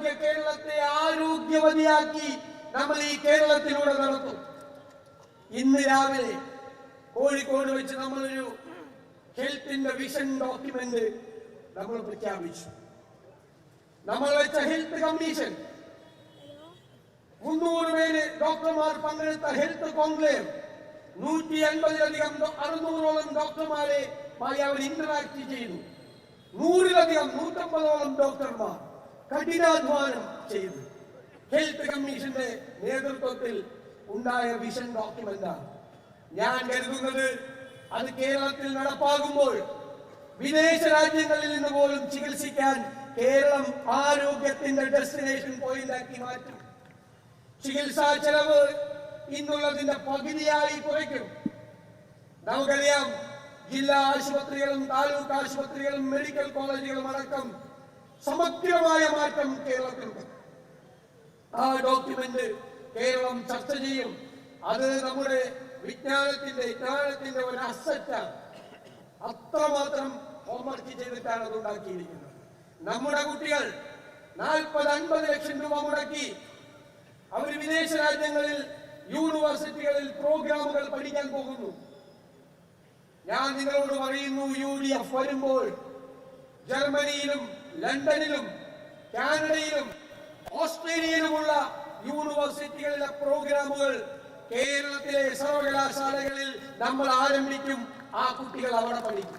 ആരോഗ്യ കേരളത്തെ ആരോഗ്യവതിയാക്കി നമ്മൾ ഈ കേരളത്തിലൂടെ നടത്തും. ഇന്ന് രാവിലെ കോഴിക്കോട് വെച്ച് നമ്മളൊരു ഹെൽത്തിന്റെ വിഷൻ ഡോക്യുമെന്റ് നമ്മൾ പ്രഖ്യാപിച്ചു. നമ്മൾ വെച്ച ഹെൽത്ത് കമ്മീഷൻ. മുന്നൂറ് പേര് ഡോക്ടർമാർ പങ്കെടുത്ത ഹെൽത്ത് കോൺക്ലേവ്. നൂറ്റി അൻപതിലധികം അറുന്നൂറോളം ഡോക്ടർമാരെ മായി അവർ ഇന്ററാക്ട് ചെയ്തു. നൂറിലധികം നൂറ്റമ്പതോളം ഡോക്ടർമാർ. കഠിനാധ്വാനം ചെയ്തു ഹെൽത്ത് കമ്മീഷന്റെ നേതൃത്വത്തിൽ ഉണ്ടായ വിഷൻ ഡോക്യുമെന്റാണ് ഞാൻ കരുതുന്നത് അത് കേരളത്തിൽ നടപ്പാകുമ്പോൾ വിദേശ രാജ്യങ്ങളിൽ നിന്ന് പോലും ചികിത്സിക്കാൻ കേരളം ആരോഗ്യത്തിന്റെ ഡെസ്റ്റിനേഷൻ പോയിന്റ് ആക്കി മാറ്റും. ചികിത്സാ ചെലവ് ഇന്നുള്ളതിന്റെ പകുതിയായി കുറയ്ക്കും. നമുക്കറിയാം ജില്ലാ ആശുപത്രികളും താലൂക്ക് ആശുപത്രികളും മെഡിക്കൽ കോളേജുകളും അടക്കം സമഗ്രമായ മാറ്റം കേരളത്തിലുണ്ട്. ആ ഡോക്യുമെന്റ് കേരളം ചർച്ച ചെയ്യും. അത് നമ്മുടെ വിജ്ഞാനത്തിന്റെ വിജ്ഞാനത്തിന്റെ ഒരു അസറ്റാണ് അത്രമാത്രം ഹോംവർക്ക് ചെയ്തിട്ടാണ് അത് ഉണ്ടാക്കിയിരിക്കുന്നത്. നമ്മുടെ കുട്ടികൾ നാൽപ്പത് അൻപത് ലക്ഷം രൂപ മുടക്കി അവർ വിദേശ രാജ്യങ്ങളിൽ യൂണിവേഴ്സിറ്റികളിൽ പ്രോഗ്രാമുകൾ പഠിക്കാൻ പോകുന്നു. ഞാൻ നിങ്ങളോട് പറയുന്നു യു ഡി എഫ് വരുമ്പോൾ ജർമ്മനിയിലും ലണ്ടനിലും കാനഡയിലും ഓസ്ട്രേലിയയിലുമുള്ള യൂണിവേഴ്സിറ്റികളിലെ പ്രോഗ്രാമുകൾ കേരളത്തിലെ സർവകലാശാലകളിൽ നമ്മൾ ആരംഭിക്കും. ആ കുട്ടികൾ അവിടെ പഠിക്കും.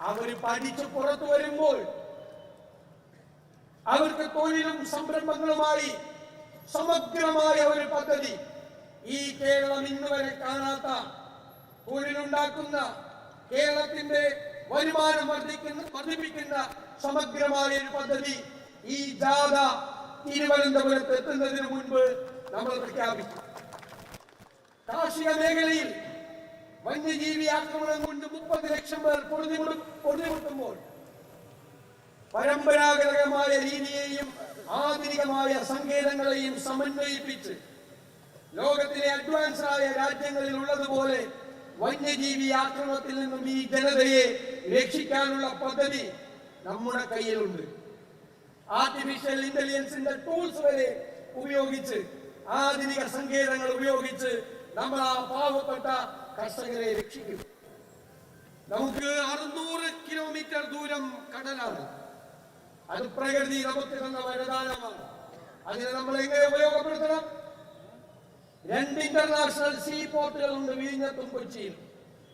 അവർ പഠിച്ച് പുറത്തു വരുമ്പോൾ അവർക്ക് തൊഴിലും സംരംഭങ്ങളുമായി സമഗ്രമായ ഒരു പദ്ധതി. ഈ കേരളം ഇന്ന് വരെ കാണാത്ത തൊഴിലുണ്ടാക്കുന്ന കേരളത്തിന്റെ വരുമാനം വർദ്ധിക്കുന്ന വർദ്ധിപ്പിക്കുന്ന സമഗ്രമായ ഒരു പദ്ധതി ഈ ജാഥ തിരുവനന്തപുരത്ത് എത്തുന്നതിന് മുൻപ് നമ്മൾ പ്രഖ്യാപിക്കും. കാർഷിക മേഖലയിൽ വന്യജീവി ആക്രമണം കൊണ്ട് മുപ്പത് ലക്ഷം പേർ പൊടിമുട്ടുമ്പോൾ പരമ്പരാഗതമായ രീതിയെയും ആധുനികമായ സങ്കേതങ്ങളെയും സമന്വയിപ്പിച്ച് ലോകത്തിലെ അഡ്വാൻസ്ഡായ രാജ്യങ്ങളിൽ ഉള്ളതുപോലെ വന്യജീവി ആക്രമണത്തിൽ നിന്നും ഈ ജനതയെ രക്ഷിക്കാനുള്ള പദ്ധതി നമ്മുടെ കയ്യിലുണ്ട്. ആർട്ടിഫിഷ്യൽ ഇന്റലിജൻസിന്റെ ടൂൾസ് വരെ ഉപയോഗിച്ച് ആധുനിക സങ്കേതങ്ങൾ ഉപയോഗിച്ച് നമ്മൾ ആ പാവപ്പെട്ട കർഷകരെ രക്ഷിക്കും. നമുക്ക് അറുന്നൂറ് കിലോമീറ്റർ ദൂരം കടലാണ്. അത് പ്രകൃതി നമുക്ക് തന്ന വരദാനമാണ്. അതിനെ നമ്മൾ എങ്ങനെ ഉപയോഗപ്പെടുത്തണം? രണ്ട് ഇന്റർനാഷണൽ സീ പോർട്ടുകളുണ്ട് വിഴിഞ്ഞത്തും കൊച്ചിയിലും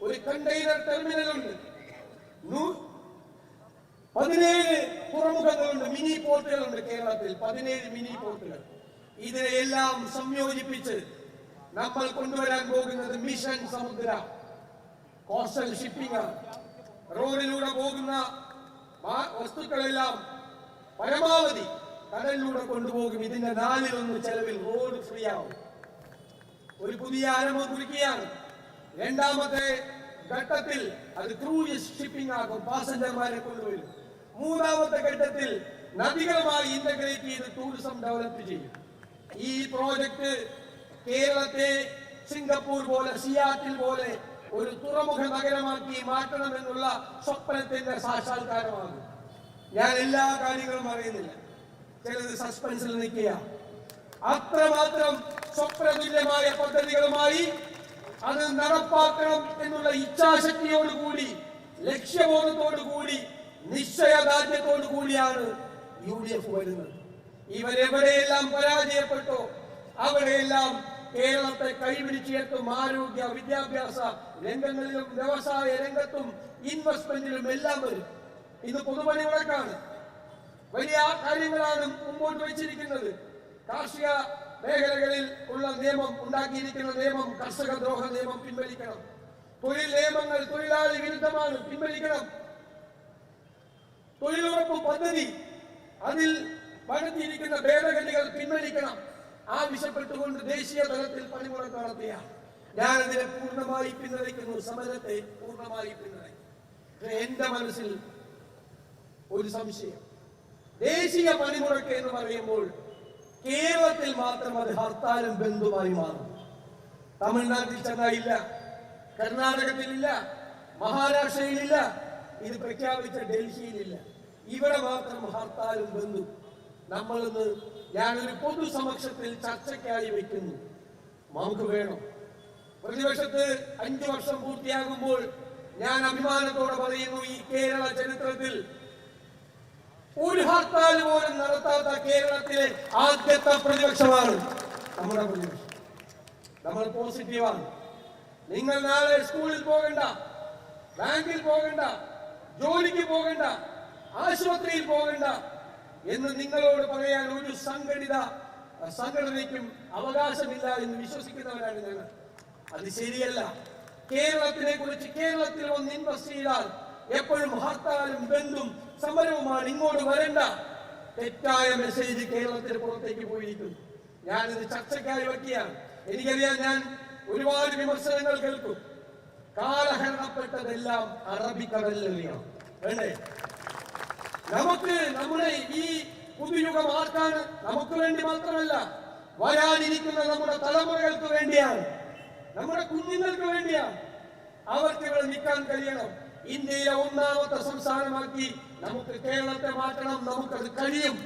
ഒരു കണ്ടെയ്നർ നൂ- പതിനേഴ് തുറമുഖങ്ങളുണ്ട് മിനി പോർട്ടുകളുണ്ട് കേരളത്തിൽ. പതിനേഴ് മിനി പോർട്ടുകൾ ഇതിനെയെല്ലാം സംയോജിപ്പിച്ച് നമ്മൾ കൊണ്ടുവരാൻ പോകുന്നത് മിഷൻ സമുദ്ര. കോസ്റ്റൽ ഷിപ്പിംഗ് റോഡിലൂടെ പോകുന്ന വസ്തുക്കളെല്ലാം പരമാവധി കടലിലൂടെ കൊണ്ടുപോകും. ഇതിന്റെ നാലിലൊന്ന് ചെലവിൽ റോഡ് ഫ്രീ ആവും. ഒരു പുതിയ ആരംഭം കുറിക്കുകയാണ്. രണ്ടാമത്തെ ഘട്ടത്തിൽ അത് ക്രൂയിസ് ഷിപ്പിംഗ് ആകും പാസഞ്ചർമാരെ കൊണ്ടുവരും. മൂന്നാമത്തെ ഘട്ടത്തിൽ നദികളുമായി ഇന്റഗ്രേറ്റ് ചെയ്ത് ടൂറിസം ഡെവലപ്പ് ചെയ്യും. ഈ പ്രോജക്റ്റ് കേരളത്തെ സിംഗപ്പൂർ പോലെ സിയാറ്റിൽ പോലെ ഒരു തുറമുഖ നഗരമാക്കി മാറ്റണമെന്നുള്ള സ്വപ്നത്തിന്റെ സാക്ഷാത്കാരമാണ്. ഞാൻ എല്ലാ കാര്യങ്ങളും അറിയുന്നില്ല. ചിലത് സസ്പെൻസിൽ നിൽക്കുക അത്രമാത്രം സ്വപ്നതുല്യമായ പദ്ധതികളുമായി അത് നടപ്പാക്കണം എന്നുള്ള ഇച്ഛാശക്തിയോടുകൂടി ലക്ഷ്യബോധത്തോടുകൂടി നിശ്ചയദാർഢ്യത്തോടുകൂടിയാണ് യു ഡി എഫ് വരുന്നത്. ഇവരെവിടെയെല്ലാം പരാജയപ്പെട്ടോ അവിടെയെല്ലാം കേരളത്തെ കൈപിടിച്ചുയർത്തും ആരോഗ്യ വിദ്യാഭ്യാസ രംഗങ്ങളിലും വ്യവസായ രംഗത്തും ഇൻവെസ്റ്റ്മെന്റിലും എല്ലാം വരും. ഇന്ന് പൊതുപണി വഴക്കാണ്. വലിയ കാര്യങ്ങളാണ് മുമ്പോട്ട് വെച്ചിരിക്കുന്നത്. കാർഷിക മേഖലകളിൽ ഉള്ള നിയമം ഉണ്ടാക്കിയിരിക്കുന്ന നിയമം കർഷക ദ്രോഹ നിയമം പിൻവലിക്കണം. തൊഴിൽ നിയമങ്ങൾ തൊഴിലാളി വിരുദ്ധമാണ് പിൻവലിക്കണം. തൊഴിലുറപ്പ് പദ്ധതി അതിൽ വരുത്തിയിരിക്കുന്ന ഭേദഗതികൾ പിൻവലിക്കണം. ആവശ്യപ്പെട്ടുകൊണ്ട് ദേശീയ തലത്തിൽ പണിമുടക്ക് നടത്തിയ ഞാനതിനെ പൂർണമായി പിന്തുണയ്ക്കുന്നു സമരത്തെ പൂർണമായി പിന്തുണയ്ക്കുന്നു. എന്റെ മനസ്സിൽ ഒരു സംശയം. ദേശീയ പണിമുടക്ക് എന്ന് പറയുമ്പോൾ കേരളത്തിൽ മാത്രം അത് ഹർത്താലും ബന്ധുമായി മാറും. തമിഴ്നാട്ടിൽ ചെന്നായില്ല കർണാടകത്തിലില്ല മഹാരാഷ്ട്രയിലില്ല ഇത് പ്രഖ്യാപിച്ച ഡൽഹിയിലില്ല. ഇവിടെ മാത്രം ഹർത്താലും ബന്ധു. നമ്മളിന്ന് ഞാനൊരു പൊതുസമക്ഷത്തിൽ ചർച്ചയ്ക്കായി വെക്കുന്നു. നമുക്ക് വേണം. പ്രതിപക്ഷത്ത് അഞ്ചു വർഷം പൂർത്തിയാകുമ്പോൾ ഞാൻ അഭിമാനത്തോടെ പറയുന്നു ഈ കേരള ചരിത്രത്തിൽ ഒരു ഹർത്താൽ പോലും നടത്താത്ത കേരളത്തിലെ ആദ്യത്തെ പ്രതിപക്ഷമാണ് നമ്മുടെ പ്രതിപക്ഷം. നമ്മൾ പോസിറ്റീവാണ്. നിങ്ങൾ നാളെ സ്കൂളിൽ പോകണ്ട ബാങ്കിൽ പോകണ്ട ജോലിക്ക് പോകണ്ട ആശുപത്രിയിൽ പോകണ്ട എന്ന് നിങ്ങളോട് പറയാൻ ഒരു സംഘടിത സംഘടനയ്ക്കും അവകാശമില്ല എന്ന് വിശ്വസിക്കുന്നവരാണ് ഞങ്ങൾ. അത് ശരിയല്ല. കേരളത്തിനെ കുറിച്ച് കേരളത്തിൽ ഒന്ന് ഇൻവെസ്റ്റ് ചെയ്താൽ എപ്പോഴും ഹർത്താലും ബന്ധും സമരവുമാണ് ഇങ്ങോട്ട് വരണ്ട. തെറ്റായ മെസ്സേജ് കേരളത്തിന് പുറത്തേക്ക് പോയിരിക്കുന്നു. ഞാനിത് ചർച്ചയ്ക്കായി വയ്ക്കുകയാണ് എനിക്കറിയാം ഞാൻ ഒരുപാട് വിമർശനങ്ങൾ കേൾക്കും. കാലഹരണപ്പെട്ടതെല്ലാം അറബിക്കടലിലെറിയണം വേണ്ടേ? നമുക്ക് നമ്മുടെ ഈ പുതുയുഗം ആർക്കാണ്? നമുക്ക് വേണ്ടി മാത്രമല്ല വരാനിരിക്കുന്ന നമ്മുടെ തലമുറകൾക്ക് വേണ്ടിയാണ്. നമ്മുടെ കുഞ്ഞുങ്ങൾക്ക് വേണ്ടിയാണ്. അവർക്ക് ഇവിടെ നിൽക്കാൻ കഴിയണം. ഇന്ത്യയിലെ ഒന്നാമത്തെ സംസ്ഥാനമാക്കി നമുക്ക് കേരളത്തെ മാറ്റണം നമുക്കത് കഴിയും.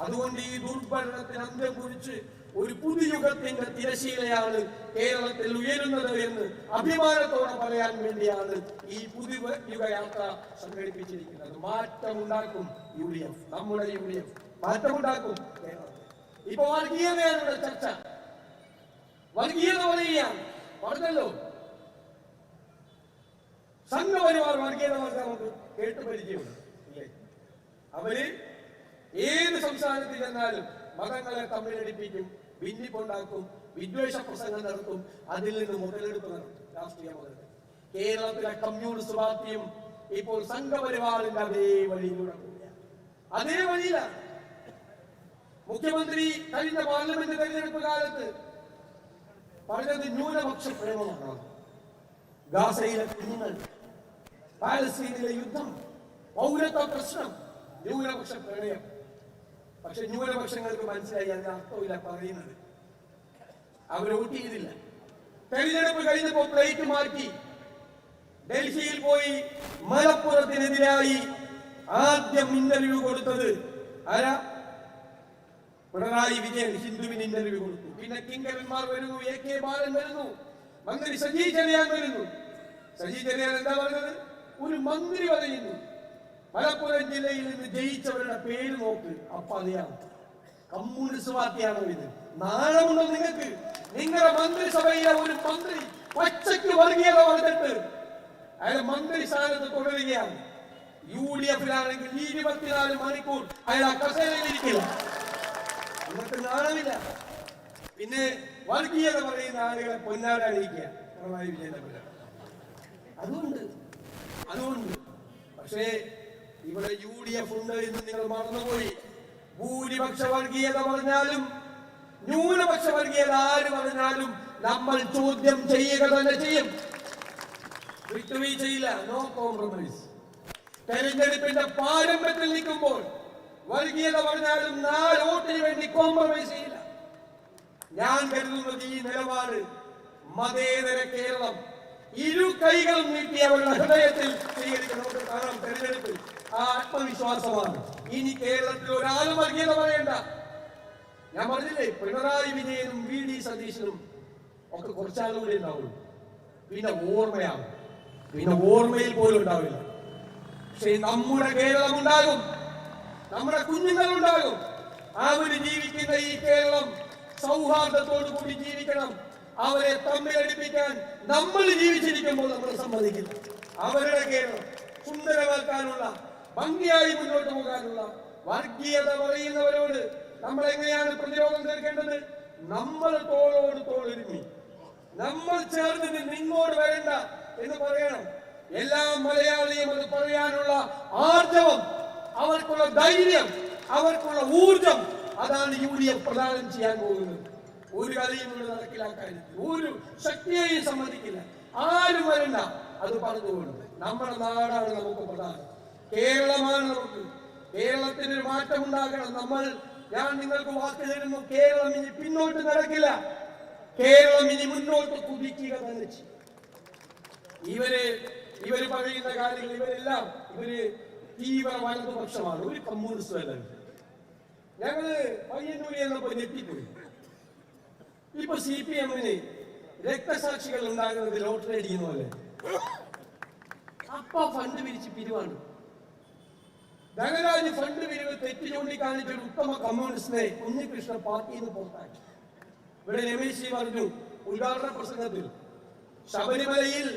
അതുകൊണ്ട് ഈ ദുർഭരണത്തിന് അന്ത്യം കുറിച്ച് ഒരു പുതുയുഗത്തിന്റെ തിരശീലയാണ് കേരളത്തിൽ ഉയരുന്നത് എന്ന് അഭിമാനത്തോടെ പറയാൻ വേണ്ടിയാണ് ഈ പുതിയ യുഗയാത്ര സംഘടിപ്പിച്ചിരിക്കുന്നത്. മാറ്റമുണ്ടാക്കും യു ഡി എഫ് നമ്മുടെ യു ഡി എഫ് മാറ്റമുണ്ടാക്കും കേരളത്തിൽ ഇപ്പൊ വർഗീയതയാണ് ചർച്ച. വർഗീയത പറയുകയാണ് പറഞ്ഞല്ലോ. സംഘപരിവാർ വർഗീയത നമുക്ക് കേട്ട് പരിചയമുണ്ട് അവർ ഏത് സംസ്ഥാനത്തിൽ ചെന്നാലും മതങ്ങളെ തമ്മിലടിപ്പിക്കും ഭിന്നിപ്പുണ്ടാക്കും വിദ്വേഷ പ്രസംഗം നടത്തും അതിൽ നിന്ന് മുതലെടുപ്പ് നടത്തും രാഷ്ട്രീയ കേരളത്തിലെ കമ്മ്യൂണിസ്റ്റ് പാർട്ടിയും ഇപ്പോൾ സംഘപരിവാറിന്റെ അതേ വഴിയിലൂടെ അതേ വഴിയിലാണ്. മുഖ്യമന്ത്രി കഴിഞ്ഞ പാർലമെന്റ് തെരഞ്ഞെടുപ്പ് കാലത്ത് പറഞ്ഞത് ന്യൂനപക്ഷ പ്രേമമാണ്. ഗാസയിലെ കുഞ്ഞുങ്ങൾ പാലസ്തീനിലെ യുദ്ധം പൗരത്വ പ്രശ്നം ന്യൂനപക്ഷ പ്രണയം. പക്ഷെ ന്യൂനപക്ഷങ്ങൾക്ക് മനസ്സിലായി അതിന് അർത്ഥമില്ല പറയുന്നത്. അവർ വോട്ട് ചെയ്തില്ല. തെരഞ്ഞെടുപ്പ് കഴിഞ്ഞപ്പോ പ്ലേറ്റ് മാറ്റി. ഡൽഹിയിൽ പോയി മലപ്പുറത്തിനെതിരായി ആദ്യം ഇന്റർവ്യൂ കൊടുത്തത് ആരാ? പിണറായി വിജയൻ ഹിന്ദുവിന് ഇന്റർവ്യൂ കൊടുത്തു. പിന്നെ കിങ്കരന്മാർ വരുന്നു എ കെ ബാലൻ വരുന്നു മന്ത്രി സജി ചെറിയാൻ വരുന്നു. സജി ചെറിയാൻ എന്താ പറഞ്ഞത്? ഒരു മന്ത്രി പറയുന്നു. മലപ്പുറം ജില്ലയിൽ നിന്ന് ജയിച്ചവരുടെ പേര് നോക്ക്. അപ്പൊ അറിയാം. കമ്മ്യൂണിസ്റ്റ് പാർട്ടിയാണോ ഇത്? നാളമുണ്ടോ നിങ്ങൾക്ക്? നിങ്ങളുടെ മന്ത്രിസഭയിലെ ഒരു മന്ത്രി പച്ചയ്ക്ക് വർഗീയത വന്നിട്ട് അയാൾ മന്ത്രി സ്ഥാനത്ത് തുടരുകയാണ് യു ഡി എഫിലാണെങ്കിൽ ഇരുപത്തിനാല് മണിക്കൂർ അയാൾ ഇരിക്കില്ല. എന്നിട്ട് നാണമില്ല. പിന്നെ വർഗീയത പറയുന്ന ആളുകളെ പൊന്നാടാനിരിക്കുക പിണറായി വിജയന്റെ അതുകൊണ്ട് അതുകൊണ്ട് പക്ഷേ ഇവിടെ യു ഡി എഫ് ഉണ്ട് എന്ന് നിങ്ങൾ മറന്നുപോയി. ഭൂരിപക്ഷ വർഗീയത പറഞ്ഞാലും ന്യൂനപക്ഷ വർഗീയത ആര് പറഞ്ഞാലും നമ്മൾ ചോദ്യം ചെയ്യുക തന്നെ ചെയ്യും. വിട്ടുവീഴ്ചയില്ല. നോ കോംപ്രമൈസ് തെരഞ്ഞെടുപ്പിന്റെ പാരമ്പര്യത്തിൽ നിൽക്കുമ്പോൾ വർഗീയത പറഞ്ഞാലും നാല് വോട്ടിന് വേണ്ടി കോംപ്രമൈസ് ചെയ്യില്ല. ഞാൻ കരുതുന്നത് ഈ നിലപാട് മതേതര കേരളം കൈകളും നീട്ടി ഹൃദയത്തിൽ കാണാം തെരഞ്ഞെടുപ്പിൽ. ആ ആത്മവിശ്വാസമാണ്. ഇനി കേരളത്തിൽ ഒരാളും വർഗീയത പറയണ്ട. ഞാൻ പറഞ്ഞില്ലേ പിണറായി വിജയനും വി ഡി സതീശനും ഒക്കെ കുറച്ചാളുകൂടെ ഉണ്ടാവുള്ളൂ. പിന്നെ ഓർമ്മയാവും പിന്നെ ഓർമ്മയിൽ പോലും ഉണ്ടാവില്ല. പക്ഷെ നമ്മുടെ കേരളം ഉണ്ടാകും. നമ്മുടെ കുഞ്ഞുങ്ങൾ ഉണ്ടാകും. അവർ ജീവിക്കുന്ന ഈ കേരളം സൗഹാർദ്ദത്തോടു കൂടി ജീവിക്കണം. അവരെ തമ്മിലടിപ്പിക്കാൻ നമ്മൾ ജീവിച്ചിരിക്കുമ്പോൾ നമ്മൾ സമ്മതിക്കില്ല. അവരുടെ കേരളം സുന്ദരമാക്കാനുള്ള ഭംഗിയായി മുന്നോട്ട് പോകാനുള്ള വർഗീയത പറയുന്നവരോട് നമ്മൾ എങ്ങനെയാണ് പ്രതിരോധം തീർക്കേണ്ടത്? നമ്മൾ തോളോട് തോളൊരുമി നമ്മൾ ചേർന്ന് നിന്ന് ഇങ്ങോട്ട് വരണ്ട എന്ന് പറയണം. എല്ലാ മലയാളിയും അത് പറയാനുള്ള ആർജവം അവർക്കുള്ള ധൈര്യം അവർക്കുള്ള ഊർജം അതാണ് യു ഡി എഫ് പ്രദാനം ചെയ്യാൻ പോകുന്നത്. ഒരു കളിയും നടക്കിലാക്കാൻ ഒരു ശക്തിയെയും സമ്മതിക്കില്ല. ആരും വരണ്ട. അത് പറഞ്ഞുകൊണ്ട് നമ്മുടെ നാടാണ് നമുക്ക് പ്രധാനം. കേരളമാണ് നമുക്ക്. കേരളത്തിന് മാറ്റം ഉണ്ടാകണം നമ്മൾ ഞാൻ നിങ്ങൾക്ക് വാക്ക് തരുന്നു. കേരളം ഇനി പിന്നോട്ട് നടക്കില്ല. കേരളം ഇനി മുന്നോട്ട് കുതിക്കുക തന്നെ ഇവർ ഇവർ പറയുന്ന കാര്യങ്ങൾ ഇവരെല്ലാം ഇവർ തീവ്ര വലതുപക്ഷമാണ്. ഒരു കമ്മ്യൂണിസ്റ്റ് അല്ല ഞങ്ങൾ പയ്യന്നൂരി എന്നപ്പോ ഞെട്ടിപ്പോയി. ഇപ്പൊ സി പി എമ്മിന് രക്തസാക്ഷികൾ ഉണ്ടാകുന്നത് ലോട്ടറി അടിക്കുന്ന പോലെ. അപ്പ ഫണ്ട് പിരിച്ച് പിരിവാണ്. ധനരാജ് ഫണ്ട് പിരിവ് തെറ്റ് ചൂണ്ടിക്കാണിച്ച ഒരു ഉത്തമ കമ്മ്യൂണിസ്റ്റിനെ ഉണ്ണികൃഷ്ണൻ പാർട്ടിയിൽ നിന്ന് പുറത്താക്കി. ഇവിടെ രമേശ് ജി പറഞ്ഞു ഉദ്ഘാടന പ്രസംഗത്തിൽ ശബരിമലയിൽ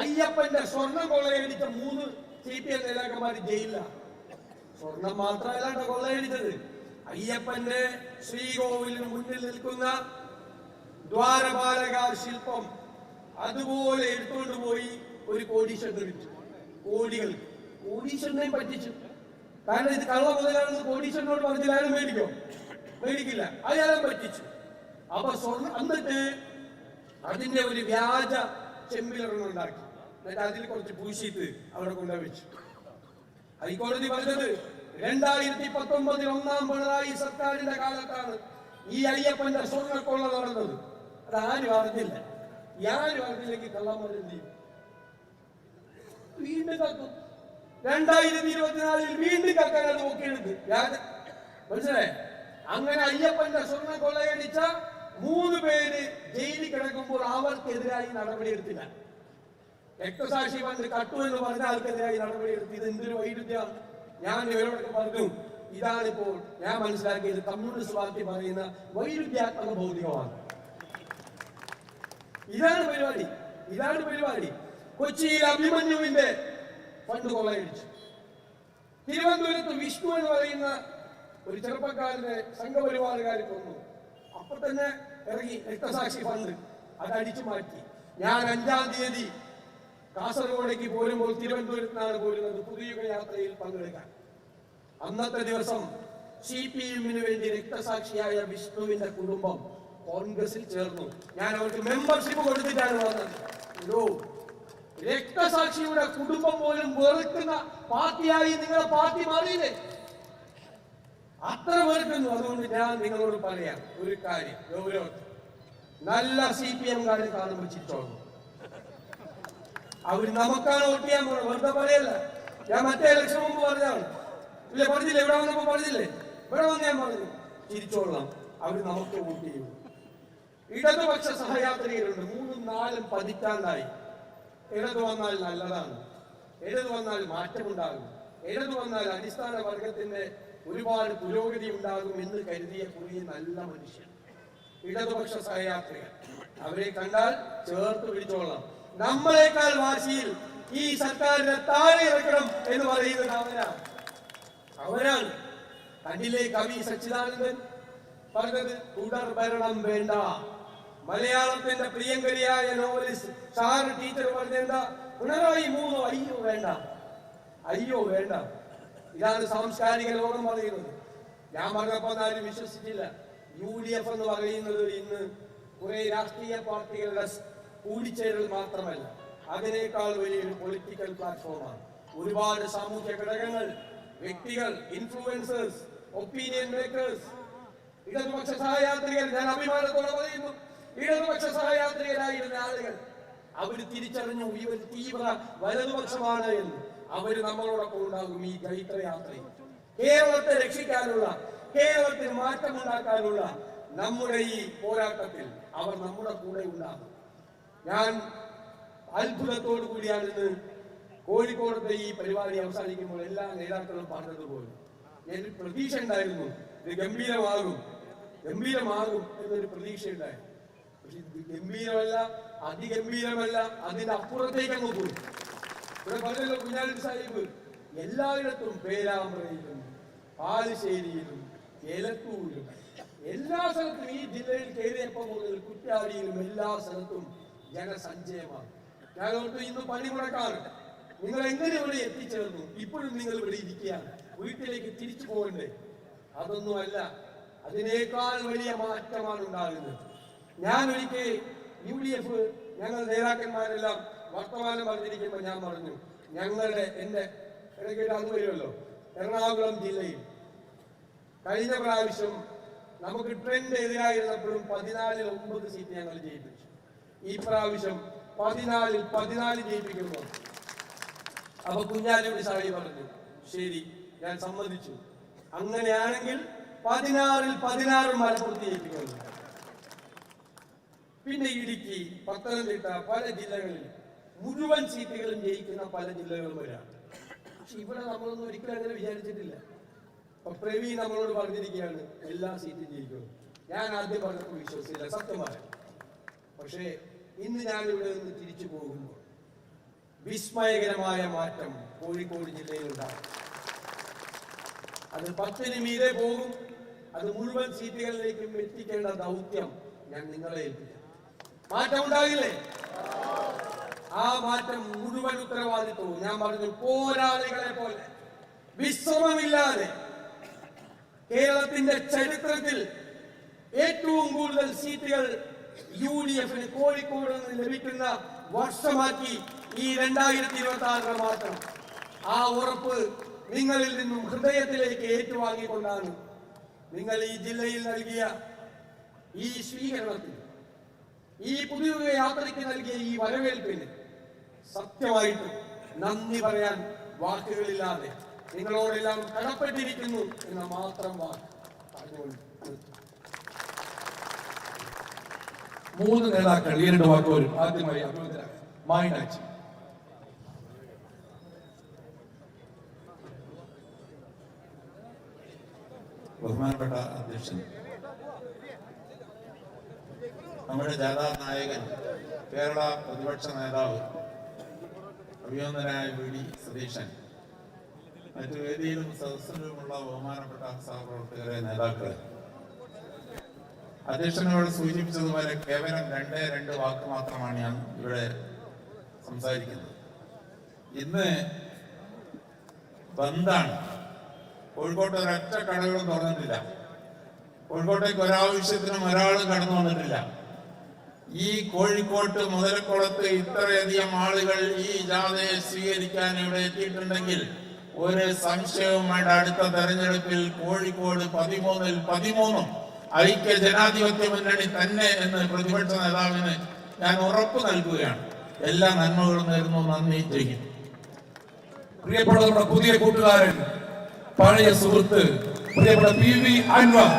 അയ്യപ്പന്റെ സ്വർണം കൊള്ളയടിച്ച മൂന്ന് സി പി എം നേതാക്കന്മാർ ജയിലില്ല സ്വർണം മാത്രമല്ല കൊള്ളയടിച്ചത്. അയ്യപ്പന്റെ ശ്രീകോവിലിന് മുന്നിൽ നിൽക്കുന്ന ദ്വാരപാലക ശില്പം അതുപോലെ എടുത്തുകൊണ്ട് പോയി ഒരു കോടീശ്വരന് വിറ്റു കോടികൾ. കോടീശ്വരനെ പറ്റിച്ചു. കാരണം ഇത് കള്ള മുതലാണെന്ന് കോടീശ്വരനോട് പറഞ്ഞാൽ അയാൾ മേടിക്കോ? മേടിക്കില്ല. അയാളെ പറ്റിച്ചു. അപ്പൊ സ്വർണം എന്നിട്ട് അതിന്റെ ഒരു വ്യാജ ചെമ്പിലൊരെണ്ണം ഉണ്ടാക്കി. എന്നിട്ട് അതിൽ കുറച്ച് പൂശിയിട്ട് അവിടെ കൊണ്ടുവച്ചു വെച്ചു. ഹൈക്കോടതി പറഞ്ഞത് രണ്ടായിരത്തി പത്തൊമ്പതിൽ ഒന്നാം പിണറായി സർക്കാരിന്റെ കാലത്താണ് ഈ അയ്യപ്പന്റെ സ്വർണക്കൊള്ള നടന്നത്. ആരും അറിഞ്ഞില്ല. ആരും അറിഞ്ഞില്ലെങ്കിൽ കള്ളന്മാർ എന്ത് വീണ്ടും കക്കും രണ്ടായിരത്തി ഇരുപത്തിനാലിൽ വീണ്ടും കക്കാൻ അത് നോക്കിയെടുത്ത് മനസ്സിലായേ? അങ്ങനെ അയ്യപ്പന്റെ സ്വർണ കൊള്ളയടിച്ച മൂന്ന് പേര് ജയിലിൽ കിടക്കുമ്പോൾ അവർക്കെതിരായി നടപടിയെടുത്തില്ല. രക്തസാക്ഷി ഫണ്ട് കട്ടു എന്ന് പറഞ്ഞ ആൾക്കെതിരായി നടപടിയെടുത്ത് ഇത് എന്തൊരു വൈരുദ്ധ്യമാണ്. ഞാൻ ഇവരോടൊക്കെ പറഞ്ഞു ഇതാണിപ്പോൾ ഞാൻ മനസ്സിലാക്കിയത് കമ്മ്യൂണിസ്റ്റ് പാർട്ടി പറയുന്ന വൈരുദ്ധ്യാത്മക ഭൗതികമാണ്. ഇതാണ് പരിപാടി ഇതാണ് പരിപാടി. കൊച്ചിയിൽ അഭിമന്യുവിന്റെ ഫണ്ട് കൊള്ളയടിച്ചു തിരുവനന്തപുരത്ത് വിഷ്ണു എന്ന് പറയുന്ന ഒരു ചെറുപ്പക്കാരനെ സംഘപരിവാറുകാർ കൊന്നു. അപ്പൊ തന്നെ ഇറങ്ങി രക്തസാക്ഷി ഫണ്ട്. അത് അടിച്ചു മാറ്റി. ഞാൻ അഞ്ചാം തീയതി കാസർഗോഡേക്ക് പോരുമ്പോൾ തിരുവനന്തപുരത്താണ് പോരുന്നത് പുതിയ യാത്രയിൽ പങ്കെടുക്കാൻ. അന്നത്തെ ദിവസം സി പി എമ്മിന് വേണ്ടി രക്തസാക്ഷിയായ വിഷ്ണുവിന്റെ കുടുംബം കോൺഗ്രസിൽ ചേർന്നു. ഞാൻ അവർക്ക് മെമ്പർഷിപ്പ് കൊടുത്തിട്ടാണ് വന്നത്. രക്തസാക്ഷിയുടെ കുടുംബം പോലും വെറുക്കുന്ന പാർട്ടിയായി നിങ്ങളെ പാർട്ടി മാറിയില്ലേ? അത്ര വെറുക്കുന്നു. അതുകൊണ്ട് ഞാൻ നിങ്ങളോട് പറയാം ഒരു കാര്യം ഗൗരവത്തിൽ. നല്ല സി പി എംകാരെ കാണുമ്പോൾ ചിരിച്ചോളൂ അവർ നമുക്കാണ് വോട്ട് ചെയ്യാൻ പോകുന്നത് വെറുതെ പറയല്ല. ഞാൻ മറ്റേ ഇലക്ഷൻ മുമ്പ് പറഞ്ഞതാണ്. ഇല്ല പറഞ്ഞില്ലേ? ഇവിടെ വന്നപ്പോ പറഞ്ഞില്ലേ? ഇവിടെ വന്ന് ഞാൻ പറഞ്ഞു ചിരിച്ചോളാം. അവർ നമുക്ക് വോട്ട് ചെയ്യും. ഇടതുപക്ഷ സഹയാത്രികരുണ്ട്. മൂന്നും നാലും പതിറ്റാണ്ടായി. ഇടതു വന്നാൽ നല്ലതാണ്. ഇടതു വന്നാൽ മാറ്റമുണ്ടാകും. ഇടതു വന്നാൽ അടിസ്ഥാന വർഗത്തിന്റെ ഒരുപാട് പുരോഗതി ഉണ്ടാകും എന്ന് കരുതിയ കുറിയ നല്ല മനുഷ്യൻ ഇടതുപക്ഷ സഹയാത്രികർ. അവരെ കണ്ടാൽ ചേർത്ത് പിടിച്ചോളാം. നമ്മളെക്കാൾ വാശിയിൽ ഈ സർക്കാരിനെ താഴെ ഇറക്കണം എന്ന് പറയുന്നത് അവരാണ് അവരാണ്. കണ്ടില്ലേ കവി സച്ചിദാനന്ദൻ പറഞ്ഞത് തുടർ ഭരണം വേണ്ട. മലയാളത്തിന്റെ പ്രിയങ്കരിയായ നോവലിസ്റ്റ് സാറ് ടീച്ചർ പറഞ്ഞെന്താ പിണറായി മൂന്നോ അയ്യോ വേണ്ട. അയ്യോ വേണ്ട. ഇതാണ് സാംസ്കാരിക ലോകം പറയുന്നത്. ഞാൻ പറഞ്ഞപ്പോ ആരും വിശ്വസിച്ചില്ല. യു ഡി എഫ് എന്ന് പറയുന്നത് ഇന്ന് കുറെ രാഷ്ട്രീയ പാർട്ടികളുടെ കൂടിച്ചേരൽ മാത്രമല്ല. അതിനേക്കാൾ വലിയൊരു പൊളിറ്റിക്കൽ പ്ലാറ്റ്ഫോമാണ് ഒരുപാട് സാമൂഹ്യ ഘടകങ്ങൾ വ്യക്തികൾ ഇൻഫ്ലുവൻസേഴ്സ് ഒപ്പീനിയൻ മേക്കേഴ്സ് ഇടതുപക്ഷ സഹയാത്രികർ ഞാൻ അഭിമാനത്തോടെ പറയുന്നു. ഇടതുപക്ഷ സഹയാത്രികരായിരുന്ന ആളുകൾ അവർ തിരിച്ചറിഞ്ഞു ഇവർ തീവ്ര വലതുപക്ഷമാണ് എന്ന്. അവർ നമ്മളോടൊപ്പം ഉണ്ടാകും ഈ ജൈത്രയാത്രയിൽ കേരളത്തെ രക്ഷിക്കാനുള്ള കേരളത്തിൽ മാറ്റമുണ്ടാക്കാനുള്ള നമ്മുടെ ഈ പോരാട്ടത്തിൽ അവർ നമ്മുടെ കൂടെ ഉണ്ടാകും. ഞാൻ അത്ഭുതത്തോടു കൂടിയാണ് ഇന്ന് കോഴിക്കോടത്തെ ഈ പരിപാടി അവസാനിക്കുമ്പോൾ എല്ലാ നേതാക്കളും പറഞ്ഞതുപോലെ. എനിക്ക് പ്രതീക്ഷ ഉണ്ടായിരുന്നു ഇത് ഗംഭീരമാകും ഗംഭീരമാകും എന്നൊരു പ്രതീക്ഷ ഉണ്ടായിരുന്നു ഗംഭീരമല്ല അതിഗംഭീരമല്ല അതിന്റെ അപ്പുറത്തേക്ക് അങ്ങ് പോയി. ഇവിടെ പറഞ്ഞല്ലോ കുഞ്ഞാലി സാഹിബ് എല്ലായിടത്തും പേരാമ്പ്രയിലും പാലശ്ശേരിയിലും എലത്തൂരിലും എല്ലാ സ്ഥലത്തും ഈ ജില്ലയിൽ കയറിയപ്പോൾ മുതൽ കുറ്റാടിയിലും എല്ലാ സ്ഥലത്തും ജനസഞ്ചയമാണ്. ഓർത്തു ഇന്ന് പണിമുടക്കാണ് നിങ്ങൾ എങ്ങനെ ഇവിടെ എത്തിച്ചേർന്നു? ഇപ്പോഴും നിങ്ങൾ ഇവിടെ ഇരിക്കുകയാണ്. വീട്ടിലേക്ക് തിരിച്ചു പോകണ്ടേ? അതൊന്നുമല്ല. അതിനേക്കാൾ വലിയ മാറ്റമാണ് ഉണ്ടാകുന്നത്. ഞാൻ ഒരിക്കൽ യു ഡി എഫ് ഞങ്ങൾ നേതാക്കന്മാരെല്ലാം വർത്തമാനം പറഞ്ഞിരിക്കുമ്പോൾ ഞാൻ പറഞ്ഞു ഞങ്ങളുടെ എന്റെ ഇടയ്ക്ക് അത് വരുമല്ലോ എറണാകുളം ജില്ലയിൽ. കഴിഞ്ഞ പ്രാവശ്യം നമുക്ക് ട്രെൻഡ് എതിരായിരുന്നപ്പോഴും പതിനാലിൽ ഒമ്പത് സീറ്റ് ഞങ്ങൾ ജയിപ്പിച്ചു. ഈ പ്രാവശ്യം പതിനാലിൽ പതിനാല് ജയിപ്പിക്കുമ്പോൾ അപ്പൊ കുഞ്ഞാലിയുടെ സായി പറഞ്ഞു ശരി ഞാൻ സമ്മതിച്ചു. അങ്ങനെയാണെങ്കിൽ പതിനാറിൽ പതിനാറ് മലപ്പുറത്ത് ജയിപ്പിക്കുന്നത് പിന്നെ ഇടുക്കി പത്തനംതിട്ട പല ജില്ലകളിൽ മുഴുവൻ സീറ്റുകളും ജയിക്കുന്ന പല ജില്ലകളും വരാം പക്ഷെ ഇവിടെ നമ്മളൊന്നും ഒരിക്കലും അങ്ങനെ വിചാരിച്ചിട്ടില്ല. അപ്പൊ പ്രവീൺ നമ്മളോട് പറഞ്ഞിരിക്കുകയാണ് എല്ലാ സീറ്റും ജയിക്കും. ഞാൻ ആദ്യം പറഞ്ഞപ്പോൾ വിശ്വസിച്ചില്ല സത്യമാണ് പക്ഷേ ഇന്ന് ഞാൻ ഇവിടെ നിന്ന് തിരിച്ചു പോകുമ്പോൾ വിസ്മയകരമായ മാറ്റം കോഴിക്കോട് ജില്ലയിൽ ഉണ്ടാകും അത് പത്തിന് മീതെ പോകും അത് മുഴുവൻ സീറ്റുകളിലേക്കും എത്തിക്കേണ്ട ദൗത്യം ഞാൻ നിങ്ങളെ ഏൽപ്പിക്കും. മാറ്റം ഉണ്ടാകില്ലേ ആ മാറ്റം മുഴുവൻ ഉത്തരവാദിത്വവും. ഞാൻ പറഞ്ഞു പോരാളികളെ പോലെ. വിശ്രമമില്ലാതെ കേരളത്തിന്റെ ചരിത്രത്തിൽ ഏറ്റവും കൂടുതൽ സീറ്റുകൾ യു ഡി എഫിന് കോഴിക്കോട് നിന്ന് ലഭിക്കുന്ന വർഷമാക്കി ഈ രണ്ടായിരത്തി ഇരുപത്തി ആറിന് മാറ്റം. ആ ഉറപ്പ് നിങ്ങളിൽ നിന്നും ഹൃദയത്തിലേക്ക് ഏറ്റുവാങ്ങിക്കൊണ്ടാണ് നിങ്ങൾ ഈ ജില്ലയിൽ നൽകിയ ഈ സ്വീകരണത്തിന് ഈ പുതിയ യാത്രയ്ക്ക് നൽകിയ ഈ വരവേൽപ്പിന് സത്യമായിട്ട് നന്ദി പറയാൻ വാക്കുകളില്ലാതെ നിങ്ങളോടെല്ലാം കടപ്പെട്ടിരിക്കുന്നു എന്ന മാത്രം വാക്ക് മൂന്ന് നേതാക്കൾ ഈ രണ്ട് വാക്കുകൾ ആദ്യമായി മായിനാച്ചി ബഹുമാനപ്പെട്ട അധ്യക്ഷൻ നമ്മുടെ ജാഥാ നായകൻ കേരള പ്രതിപക്ഷ നേതാവ് അഭിനന്ദനായ വി ഡി സതീശൻ മറ്റു വേദിയിലും സദസ്സിലുമുള്ള ബഹുമാനപ്പെട്ട സഹപ്രവർത്തകരെ നേതാക്കളെ. അധ്യക്ഷനോട് സൂചിപ്പിച്ചതുപോലെ കേവലം രണ്ടേ രണ്ട് വാക്ക് മാത്രമാണ് ഞാൻ ഇവിടെ സംസാരിക്കുന്നത്. ഇന്ന് ബന്ദാണ് കോഴിക്കോട്ട് ഒരൊറ്റ കടകളും തുറന്നിട്ടില്ല. കോഴിക്കോട്ടേക്ക് ഒരാവശ്യത്തിനും ഒരാളും കടന്നു വന്നിട്ടില്ല. ഈ കോഴിക്കോട്ട് മുതലക്കുളത്ത് ഇത്രയധികം ആളുകൾ ഈ ജാഥയെ സ്വീകരിക്കാൻ ഇവിടെ എത്തിയിട്ടുണ്ടെങ്കിൽ ഒരു സംശയവുമായിട്ട് അടുത്ത തെരഞ്ഞെടുപ്പിൽ കോഴിക്കോട് പതിമൂന്നിൽ പതിമൂന്നും ഐക്യ ജനാധിപത്യ മുന്നണി തന്നെ എന്ന് പ്രതിപക്ഷ നേതാവിന് ഞാൻ ഉറപ്പ് നൽകുകയാണ്. എല്ലാ നന്മകളും നേരുന്നു. നന്ദി. ജയിക്കും പ്രിയപ്പെട്ട നമ്മുടെ പുതിയ കൂട്ടുകാരൻ പഴയ സുഹൃത്ത് പ്രിയപ്പെട്ട പി വി അൻവർ.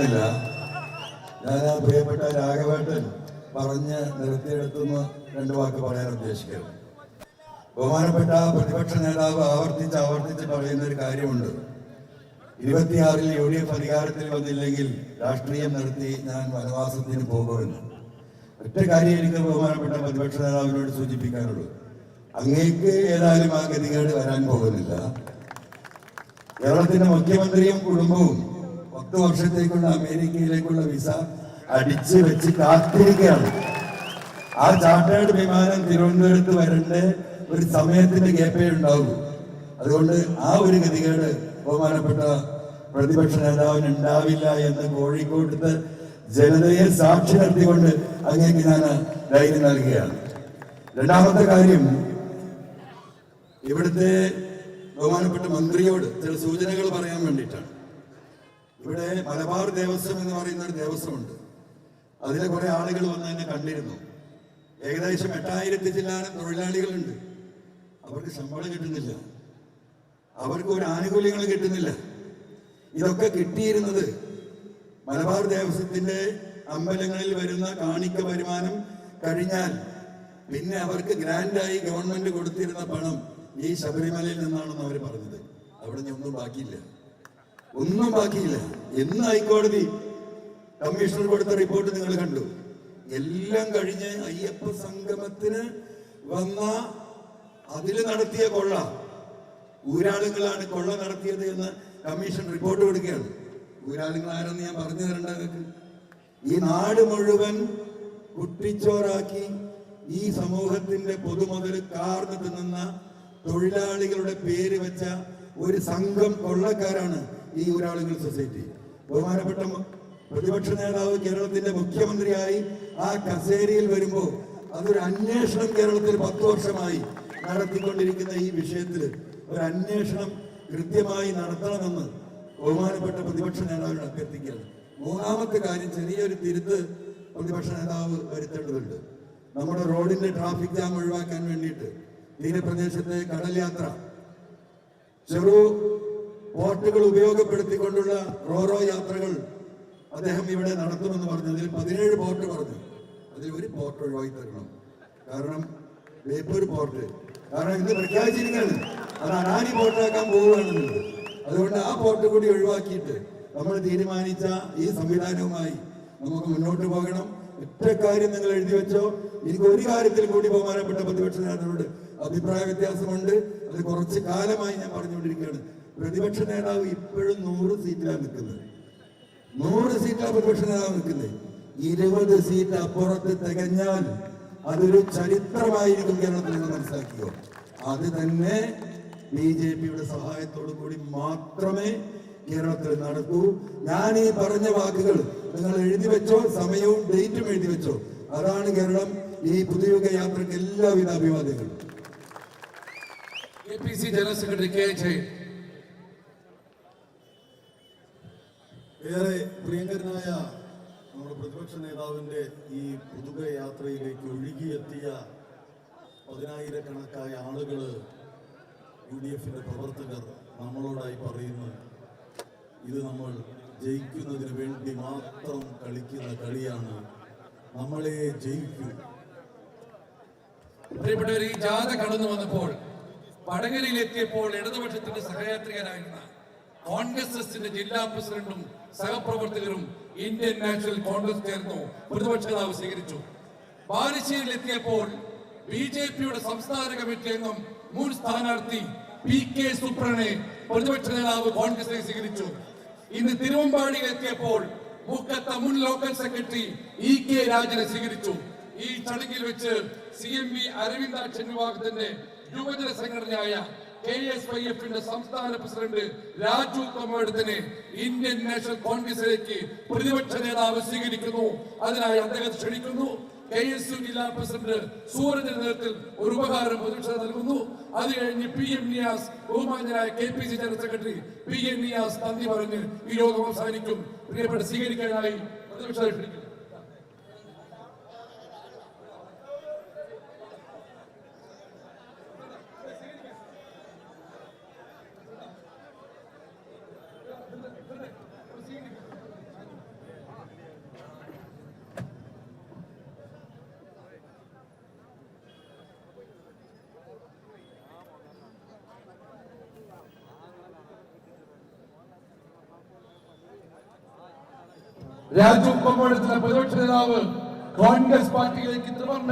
പോകുന്നില്ല ഞാൻ ആ പ്രിയപ്പെട്ട രാഘവേട്ടൻ പറഞ്ഞ് നിർത്തിയെടുത്തുനിന്ന് രണ്ട് വാക്ക് പറയാൻ ഉദ്ദേശിക്കുന്നു. ബഹുമാനപ്പെട്ട പ്രതിപക്ഷ നേതാവ് ആവർത്തിച്ച് ആവർത്തിച്ച് പറയുന്ന ഒരു കാര്യമുണ്ട്. ഇരുപത്തിയാറിൽ യു ഡി എഫ് അധികാരത്തിൽ വന്നില്ലെങ്കിൽ രാഷ്ട്രീയം നിർത്തി ഞാൻ വനവാസത്തിന് പോകുമെന്ന് ഒറ്റ കാര്യം എനിക്ക് ബഹുമാനപ്പെട്ട പ്രതിപക്ഷ നേതാവിനോട് സൂചിപ്പിക്കാനുള്ളൂ. അങ്ങേക്ക് ഏതായാലും ആ ഗതികേട് വരാൻ പോകുന്നില്ല. കേരളത്തിന്റെ മുഖ്യമന്ത്രിയും കുടുംബവും പത്ത് വർഷത്തേക്കുള്ള അമേരിക്കയിലേക്കുള്ള വിസ അടിച്ചു വെച്ച് കാത്തിരിക്കുകയാണ്. ആ ചാർട്ടേഡ് വിമാനം തിരുവനന്തപുരത്ത് വരേണ്ട ഒരു സമയത്തിന്റെ ഗ്യാപ്പേ ഉണ്ടാവൂ അതുകൊണ്ട് ആ ഒരു ഗതികേട് ബഹുമാനപ്പെട്ട പ്രതിപക്ഷ നേതാവിന് ഉണ്ടാവില്ല എന്ന് കോഴിക്കോട്ടത്തെ ജനതയെ സാക്ഷി നിർത്തിക്കൊണ്ട് അങ്ങേക്ക് ഞാൻ ധൈര്യം നൽകുകയാണ്. രണ്ടാമത്തെ കാര്യം ഇവിടുത്തെ ബഹുമാനപ്പെട്ട മന്ത്രിയോട് ചില സൂചനകൾ പറയാൻ വേണ്ടിയിട്ടാണ്. ഇവിടെ മലബാർ ദേവസ്വം എന്ന് പറയുന്ന ഒരു ദേവസ്വമുണ്ട്. അതിലെ കുറെ ആളുകൾ വന്ന് എന്നെ കണ്ടിരുന്നു. ഏകദേശം എട്ടായിരത്തി ചില്ലാനം തൊഴിലാളികളുണ്ട്. അവർക്ക് ശമ്പളം കിട്ടുന്നില്ല. അവർക്ക് ഒരു ആനുകൂല്യങ്ങൾ കിട്ടുന്നില്ല. ഇതൊക്കെ കിട്ടിയിരുന്നത് മലബാർ ദേവസ്വത്തിന്റെ അമ്പലങ്ങളിൽ വരുന്ന കാണിക്ക വരുമാനം കഴിഞ്ഞാൽ പിന്നെ അവർക്ക് ഗ്രാൻഡായി ഗവൺമെന്റ് കൊടുത്തിരുന്ന പണം ഈ ശബരിമലയിൽ നിന്നാണെന്ന് അവർ പറഞ്ഞത്. അവിടെ ഒന്നും ബാക്കിയില്ല. ഒന്നും ബാക്കിയില്ല. എന്ന് ഹൈക്കോടതി കമ്മീഷണർ കൊടുത്ത റിപ്പോർട്ട് നിങ്ങൾ കണ്ടു. എല്ലാം കഴിഞ്ഞ് അയ്യപ്പ സംഗമത്തിന് വന്ന അതിൽ നടത്തിയ കൊള്ള ഊരാളുകളാണ് കൊള്ള നടത്തിയത് എന്ന് കമ്മീഷൻ റിപ്പോർട്ട് കൊടുക്കുകയാണ്. ഊരാളുകൾ ആരെന്ന് ഞാൻ പറഞ്ഞു തരണ്ട ഈ നാട് മുഴുവൻ കുട്ടിച്ചോറാക്കി ഈ സമൂഹത്തിന്റെ പൊതുമുതൽ കാർന്നു തിന്നുന്ന തൊഴിലാളികളുടെ പേര് വെച്ച ഒരു സംഘം കൊള്ളക്കാരാണ് ഈ ഊരാളുകൾ സൊസൈറ്റി. ബഹുമാനപ്പെട്ട പ്രതിപക്ഷ നേതാവ് കേരളത്തിന്റെ മുഖ്യമന്ത്രിയായി ആ കസേരയിൽ വരുമ്പോൾ അതൊരു അന്വേഷണം കേരളത്തിൽ പത്ത് വർഷമായി നടത്തിക്കൊണ്ടിരിക്കുന്ന ഈ വിഷയത്തിൽ ഒരു അന്വേഷണം കൃത്യമായി നടത്തണമെന്ന് ബഹുമാനപ്പെട്ട പ്രതിപക്ഷ നേതാവിനെ അഭ്യർത്ഥിക്കുകയാണ്. മൂന്നാമത്തെ കാര്യം ചെറിയൊരു തിരുത്ത് പ്രതിപക്ഷ നേതാവ് വരുത്തേണ്ടതുണ്ട്. നമ്മുടെ റോഡിന്റെ ട്രാഫിക് ജാം ഒഴിവാക്കാൻ വേണ്ടിയിട്ട് തീരപ്രദേശത്തെ കടൽ യാത്ര. ചെറു ബോട്ടുകൾ ഉപയോഗപ്പെടുത്തിക്കൊണ്ടുള്ള റോറോ യാത്രകൾ അദ്ദേഹം ഇവിടെ നടത്തുമെന്ന് പറഞ്ഞു. അതിൽ പതിനേഴ് ബോട്ട് പറഞ്ഞു. അതിൽ ഒരു ബോട്ട് ഒഴിവാക്കി തരണം. കാരണം ബേപ്പൂർ ബോട്ട് കാരണം ഇത് പ്രഖ്യാപിച്ചിരിക്കുകയാണ് അത് അനാനി ബോട്ടാക്കാൻ പോവുകയാണെന്നുള്ളത് അതുകൊണ്ട് ആ ബോട്ട് കൂടി ഒഴിവാക്കിയിട്ട് നമ്മൾ തീരുമാനിച്ച ഈ സംവിധാനവുമായി നമുക്ക് മുന്നോട്ട് പോകണം. ഒറ്റ കാര്യം നിങ്ങൾ എഴുതി വെച്ചോ. എനിക്ക് ഒരു കാര്യത്തിൽ കൂടി ബഹുമാനപ്പെട്ട പ്രതിപക്ഷ നേതാവിനോട് അഭിപ്രായ വ്യത്യാസമുണ്ട്. അത് കുറച്ച് കാലമായി ഞാൻ പറഞ്ഞുകൊണ്ടിരിക്കുകയാണ്. പ്രതിപക്ഷ നേതാവ് ഇപ്പോഴും നൂറ് സീറ്റിലാണ് നിൽക്കുന്നത്. നൂറ് സീറ്റാണ് പ്രതിപക്ഷ നേതാവ് നിൽക്കുന്നത്. ഇരുപത് സീറ്റ് അപ്പുറത്ത് തികഞ്ഞാൽ അതൊരു ചരിത്രമായിരിക്കും കേരളത്തിൽ നിന്ന് മനസ്സിലാക്കിയോ അത് തന്നെ ബി ജെ പിയുടെ സഹായത്തോടു കൂടി മാത്രമേ കേരളത്തിൽ നടക്കൂ. ഞാൻ ഈ പറഞ്ഞ വാക്കുകൾ നിങ്ങൾ എഴുതി വെച്ചോ സമയവും ഡേറ്റും എഴുതി വെച്ചോ. അതാണ് കേരളം ഈ പുതുയുഗ യാത്രയ്ക്ക് എല്ലാവിധ അഭിവാദ്യങ്ങളും. General secretary K Jayan. ഏറെ പ്രിയങ്കരനായ നമ്മുടെ പ്രതിപക്ഷ നേതാവിന്റെ ഈ പുതുക യാത്രയിലേക്ക് ഒഴുകിയെത്തിയ പതിനായിരക്കണക്കായ ആളുകൾ യു ഡി എഫിന്റെ പ്രവർത്തകർ നമ്മളോടായി പറയുന്നു ഇത് നമ്മൾ ജയിക്കുന്നതിന് വേണ്ടി മാത്രം കളിക്കുന്ന കളിയാണ്. നമ്മളെ ജയിക്കും. പ്രിയപ്പെട്ടവർ ഈ ജാഥ കടന്നു വന്നപ്പോൾ വടകരയിൽ എത്തിയപ്പോൾ ഇടതുപക്ഷത്തിന്റെ സഹയാത്രികരായിരുന്ന കോൺഗ്രസ് എസിന്റെ ജില്ലാ പ്രസിഡന്റും സഹപ്രവർത്തകരും ഇന്ത്യൻ നാഷണൽ കോൺഗ്രസ് ചേർന്നു. പ്രതിപക്ഷ നേതാവ് സ്വീകരിച്ചു എത്തിയപ്പോൾ ബി ജെ പിയുടെ സംസ്ഥാന കമ്മിറ്റി അംഗം മുൻ സ്ഥാനാർത്ഥി പി കെ സുപ്രനെ പ്രതിപക്ഷ നേതാവ് കോൺഗ്രസിനെ സ്വീകരിച്ചു. ഇന്ന് തിരുവമ്പാടിയിൽ എത്തിയപ്പോൾ മുക്കത്ത മുൻ ലോക്കൽ സെക്രട്ടറി ഇ കെ രാജനെ സ്വീകരിച്ചു. ഈ ചടങ്ങിൽ വെച്ച് സി എം വി അരവിന്ദാക്ഷൻ വിഭാഗത്തിന്റെ യുവജന സംഘടനയായ കെ എസ് വൈ എഫിന്റെ സംസ്ഥാന പ്രസിഡന്റ് രാജു കൊമ്മേടത്തിനെ ഇന്ത്യൻ നാഷണൽ കോൺഗ്രസിലേക്ക് പ്രതിപക്ഷ നേതാവ് സ്വീകരിക്കുന്നു. അതിനായി അദ്ദേഹത്തെ ക്ഷണിക്കുന്നു. കെ എസ് യു ജില്ലാ പ്രസിഡന്റ് സൂരജിന്റെ നേതൃത്വത്തിൽ ഒരു ഉപകാരം പ്രതീക്ഷ നൽകുന്നു. അത് കഴിഞ്ഞ് പി എം നിയാസ് ബഹുമാനായ K P C general secretary P N Niyas നന്ദി പറഞ്ഞ് ഈ യോഗം അവസാനിക്കും. പ്രിയപ്പെട്ട സ്വീകരിക്കാനായി പ്രതിപക്ഷ ക്ഷണിക്കുന്നു രാജു കൊമ്പോഴത്തിലെ പ്രതിപക്ഷ നേതാവ് കോൺഗ്രസ് പാർട്ടിയിലേക്ക് ത്രിവർണ